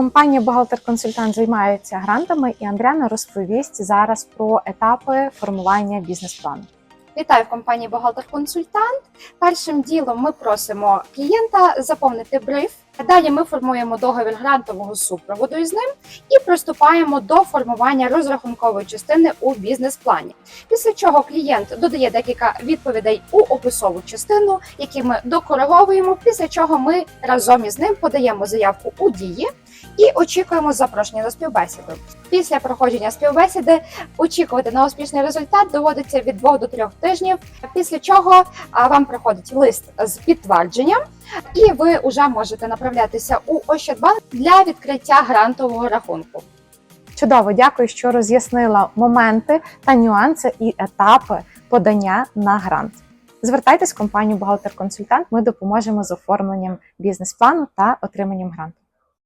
Компанія Бухгалтер-консультант займається грантами, і Андріана розповість зараз про етапи формування бізнес-плану. Вітаю в компанії Бухгалтер-консультант. Першим ділом ми просимо клієнта заповнити бриф. Далі ми формуємо договір грантового супроводу із ним і приступаємо до формування розрахункової частини у бізнес-плані. Після чого клієнт додає декілька відповідей у описову частину, які ми докориговуємо. Після чого ми разом із ним подаємо заявку у дії і очікуємо запрошення на співбесіду. Після проходження співбесіди очікувати на успішний результат доводиться від 2 до 3 тижнів. Після чого вам приходить лист з підтвердженням, і ви вже можете направлятися у Ощадбанк для відкриття грантового рахунку. Чудово, дякую, що роз'яснила моменти та нюанси і етапи подання на грант. Звертайтесь в компанію Бухгалтер-консультант. Ми допоможемо з оформленням бізнес-плану та отриманням гранту.